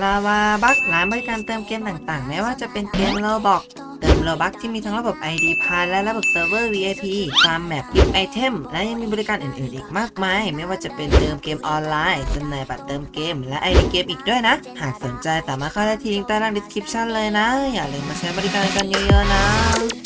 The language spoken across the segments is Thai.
ลาวาบักร้านบริการเติมเกมต่างๆ ไม่ว่าจะเป็นเกมโลบอกเติมโลบักที่มีทั้งระบบ ID พาและระบบเซิร์ฟเวอร์ VIP ฟาร์มแมปกิฟต์ไอเทม และยังมีบริการอื่นๆ อีกมากมาย ไม่ว่าจะเป็นเติมเกมออนไลน์จำหน่ายบัตรเติมเกม และ ID เกมอีกด้วยนะ หากสนใจสามารถเข้าได้ที่ลิงก์ใต้ล่าง description เลยนะ อย่าลืมมาใช้บริการกันเยอะๆนะ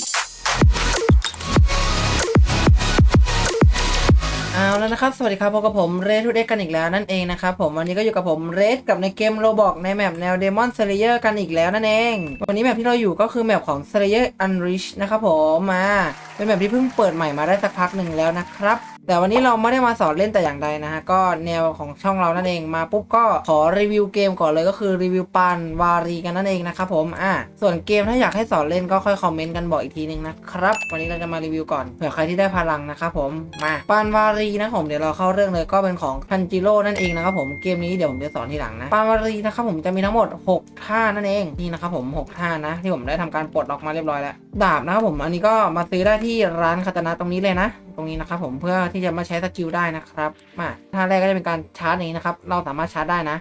แล้วนะครับ สวัสดีครับพบกับผมเรทูเด็กกันอีกแล้วนั่นเองนะครับผมวันนี้ก็อยู่กับผมเรทกับในเกมโรบอกในแมปแนวเดมอนเซเลเยอร์กันอีกแล้วนั่นเอง วันนี้แมปที่เราอยู่ก็คือแมปของเซเลเยอร์อันริชนะครับผมมาเป็นแมปที่เพิ่งเปิดใหม่มาได้สักพักหนึ่งแล้วนะครับ แต่วันนี้เราไม่ได้มาสอนเล่นแต่อย่างใดนะฮะ ก็แนวของช่องเรานั่นเองมาปุ๊บก็ขอรีวิวเกมก่อนเลยก็คือรีวิวปานวารีกันนั่นเองนะครับผมอะส่วนเกมถ้าอยากให้สอนเล่นก็ค่อยคอมเมนต์กันบอกอีกทีนึงนะครับ วันนี้เราจะมารีวิวก่อนเผื่อใครที่ได้พลังนะครับผมมาปานวารีนะผมเดี๋ยวเราเข้าเรื่องเลยก็เป็นของทันจิโร่นั่นเองนะครับผมเกมนี้เดี๋ยวผมจะสอนทีหลังนะปานวารีนะครับผมจะมีทั้งหมด 6 ท่านั่นเองนี่นะครับผม 6 ท่านะ ที่ผมได้ทำการปลดออกมาเรียบร้อยแล้วดาบนะครับผมอันนี้ก็มาซื้อได้ที่ร้านคาตนะตรงนี้เลยนะ ตรงนี้นะครับผมเพื่อที่จะมาใช้สกิลได้นะครับมาท่าแรกก็จะเป็นการชาร์จอย่างนี้นะครับ เราสามารถชาร์จได้นะ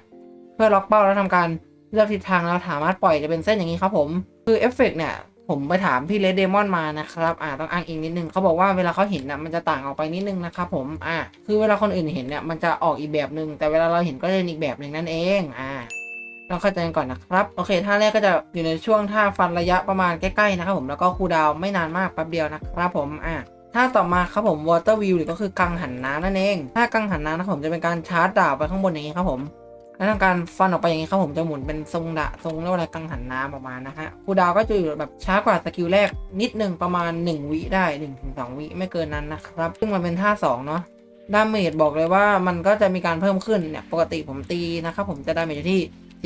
เพื่อล็อกเป้าแล้วทำการเลือกทิศทางแล้วสามารถปล่อยจะเป็นเส้นอย่างนี้ครับผมคือเอฟเฟกต์เนี่ยผมไปถามพี่เลดเดมอนมานะครับ อ่า ต้องอ้างอิงนิดนึง เขาบอกว่าเวลาเขาเห็นนะมันจะต่างออกไปนิดนึงนะครับผม อ่า คือเวลาคนอื่นเห็นเนี่ย มันจะออกอีกแบบนึง แต่เวลาเราเห็นก็จะเป็นอีกแบบหนึ่งนั่นเอง อ่า ต้องเข้าใจกันก่อนนะครับ โอเค ท่าแรกก็จะอยู่ในช่วงท่าฟันระยะประมาณใกล้ๆนะครับผม แล้วก็คูดาวไม่นานมากแป๊บเดียวนะครับผม อ่า ถ้าต่อมาครับผม water view หรือก็คือกังหันน้ำนั่นเอง ถ้ากังหันน้ำนะครับผมจะเป็นการชาร์จดาบไปข้างบนอย่างนี้ครับผมแล้วทำการฟันออกไปอย่างนี้ครับผมจะหมุนเป็นทรงดะทรงเรียกว่าอะไรกังหันน้ำประมาณนะฮะคูดาวก็จะอยู่แบบช้ากว่าสกิลแรกนิดหนึ่งประมาณ 1 วิได้1ถึง2วิไม่เกินนั้นนะครับ ซึ่งมันเป็นท่า2เนาะดาเมจบอกเลยว่ามันก็จะมีการเพิ่มขึ้นเนี่ยปกติผมตีนะครับผมจะดาเมจที่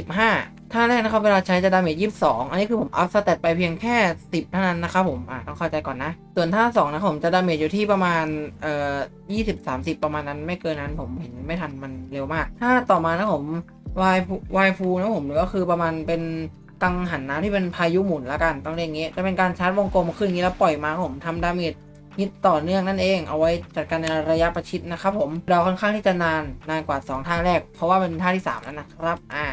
15 ท่าแรกนะครับเวลาใช้จะดาเมจ22อันนี้คือผมอัพสเตตไปเพียงแค่10เท่านั้นนะครับผมอ่าต้องเข้าใจก่อนนะ ส่วนท่า2นะครับผมจะดาเมจอยู่ที่ประมาณเอ่อ20 30ประมาณนั้นไม่เกินนั้นผมเห็นไม่ทันมันเร็วมากถ้าต่อมานะผมวายวายฟูนะผมก็คือประมาณเป็นกังหันน้ำที่เป็นพายุหมุนละกันต้องเรียกองงี้ จะเป็นการชาร์จวงกลมขึ้นอย่างนี้แล้วปล่อยมาผมทำดาเมจฮิตต่อเนื่องนั่นเองเอาไว้จัดการในระยะประชิดนะครับผมเราค่อนข้างที่จะนานนานกว่า 2ท่าแรก เพราะว่าเป็นท่าที่ 3 แล้วนะครับอ่า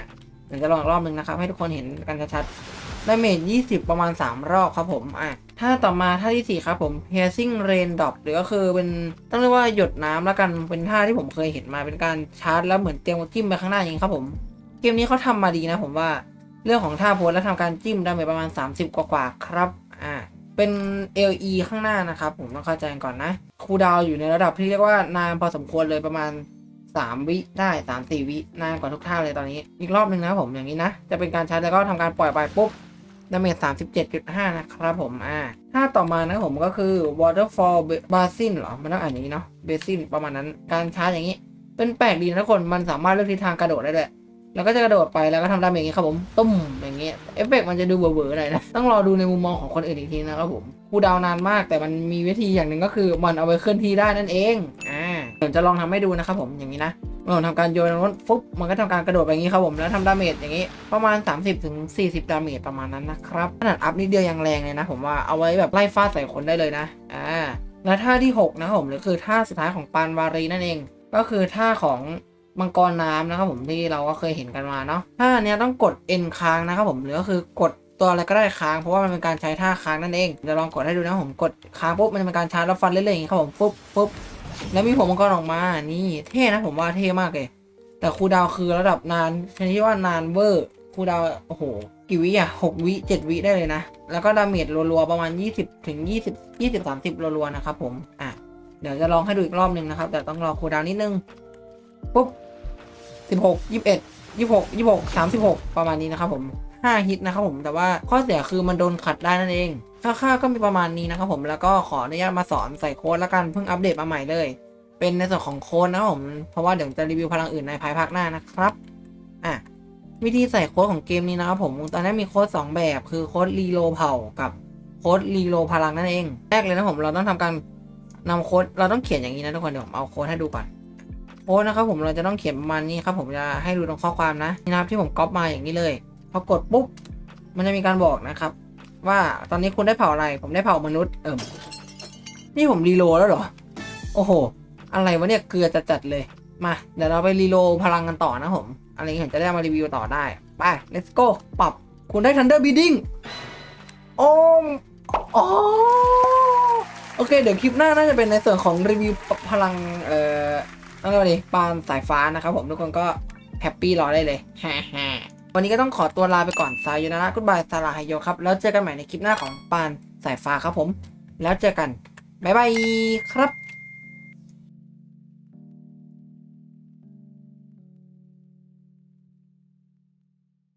เดี๋ยวจะลองอีกรอบหนึ่งนะครับ ให้ทุกคนเห็นกันชัดๆดาเมจ20 ประมาณ 3 รอบครับผมอ่าท่าต่อมาท่าที่ 4 ครับผม piercing rain drop หรือก็คือเป็นต้องเรียกว่าหยดน้ำแล้วกันเป็นท่าที่ผมเคยเห็นมาเป็นการชาร์จแล้วเหมือนเตรียมจิ้มไปข้างหน้าอย่างนี้ครับผม เกมนี้เขาทำมาดีนะผมว่าเรื่องของท่าโพสและทำการจิ้มดาเมจประมาณ 30 กว่าๆครับอ่าเป็น LE ข้างหน้านะครับผมต้องเข้าใจก่อนนะ คูดาวอยู่ในระดับที่เรียกว่านานพอสมควรเลยประมาณ 3 วิได้ 3 4 วินานกว่าทุกท่าเลยตอนนี้ อีกรอบหนึ่งนะผมอย่างนี้นะ จะเป็นการชาร์จแล้วก็ทำการปล่อยไปปุ๊บดาเมจ37.5 นะครับผม อ่าท่าต่อมานะผมก็คือ waterfall basin เหรอ มันต้องอ่านอย่างนี้เนาะ basin ประมาณนั้น การชาร์จอย่างนี้ เป็นแปลกดีนะทุกคน มันสามารถเลือกทิศทางกระโดดได้เลยแล้วก็จะกระโดดไปแล้วก็ทำดาเมจอย่างนี้ครับผม ตุ้ม อย่างเงี้ย เอฟเฟกต์มันจะดูเบอร์ๆหน่อยนะ ต้องรอดูในมุมมองของคนอื่นอีกทีนะครับผม คูดาวน์นานมาก แต่มันมีวิธีอย่างหนึ่งก็คือ มันเอาไปเคลื่อนที่ได้นั่นเอง อ่า เดี๋ยวจะลองทำให้ดูนะครับผมอย่างนี้นะเมื่อผมทำการโยนรถฟุบมันก็ทำการกระโดดไปอย่างนี้ครับผมแล้วทำดาเมจอย่างนี้ประมาณ 30-40ถึงดาเมจประมาณนั้นนะครับขนาดอัพนิดเดียวยังแรงเลยนะ ผมว่าเอาไว้แบบไล่ฟาดใส่คนได้เลยนะอ่าและท่าที่หกนะครับผมหรือคือท่าสุดท้ายของปานวารีนั่นเอง ก็คือท่าของมังกรน้ำนะครับผมที่เราก็เคยเห็นกันมาเนาะท่าเนี้ยต้องกด N ค้างนะครับผมหรือก็คือกดตัวอะไรก็ได้ค้างเพราะว่ามันเป็นการใช้ท่าค้างนั่นเองเดี๋ยวลองกดให้ดูนะผมกดค้างปุ๊บมันจะเป็นการชาร์จแล้วฟันเรื่อยๆอย่างนี้ครับผมปุ๊บปุ๊บ แล้วมีผมมังกรออกมา นี่ เท่นะผมว่าเท่มากเลย แต่คูดาวคือระดับนานชนิดที่ว่านานเวอร์คูดาวโอ้โห กี่วิอะหกวิเจ็ดวิได้เลยนะ แล้วก็ดาเมจรัวๆ ประมาณ 20 ถึง 20 20 30รัวๆ นะครับผม อะ เดี๋ยวจะลองให้ดูอีกรอบหนึ่งนะครับ แต่ต้องรอคูดาวน์นิดนึง ปุ๊บสิบหกยี่สิบเอ็ดยี่หกยี่หกสามสิบหกประมาณนี้นะครับผมห้าฮิตนะครับผม แต่ว่าข้อเสียคือมันโดนขัดได้นั่นเอง ค่าก็มีประมาณนี้นะครับผมแล้วก็ขออนุญาตมาสอนใส่โค้ดแล้วกันเพิ่งอัปเดตมาใหม่เลย เป็นในส่วนของโค้ดนะครับผมเพราะว่าเดี๋ยวจะรีวิวพลังอื่นในภายภาคหน้านะครับอะวิธีใส่โค้ดของเกมนี้นะครับผมตอนนี้มีโค้ด2 แบบคือโค้ดรีโลเผ่ากับโค้ดรีโลพลังนั่นเอง แรกเลยนะผมเราต้องทำการนำโค้ดเราต้องเขียนอย่างนี้นะทุกคนเดี๋ยวผมเอาโค้ดให้ดูก่อนโค้ดนะครับผมเราจะต้องเขียนประมาณนี้ครับผมจะให้ดูตรงข้อความนะนี่นะครับที่ผมก๊อปมาอย่างนี้เลยพอกดปุ๊บมันจะมีการบอกนะครับ ว่าตอนนี้คุณได้เผ่าอะไร ผมได้เผ่ามนุษย์เอิมนี่ผมรีโลแล้วเหรอ โอ้โห อะไรวะเนี่ยเกลือจัดเลย มา เดี๋ยวเราไปรีโลพลังกันต่อนะผม อะไรอย่างเงี้ยจะได้มารีวิวต่อได้ ไป let's go ปรับ คุณได้ Thunder Bidding โอ้มอ๋อโอเค เดี๋ยวคลิปหน้าน่าจะเป็นในส่วนของรีวิวพลัง เอ่อต้องเรียกว่าดิปานสายฟ้านะครับผมทุกคนก็แฮปปี้รอได้เลยฮ่าฮ่า วันนี้ก็ต้องขอตัวลาไปก่อนซายยูนะนะกุดบายสาราไฮโยครับ แล้วเจอกันใหม่ในคลิปหน้าของปานสายฟ้าครับผม แล้วเจอกัน บ๊ายบายครับ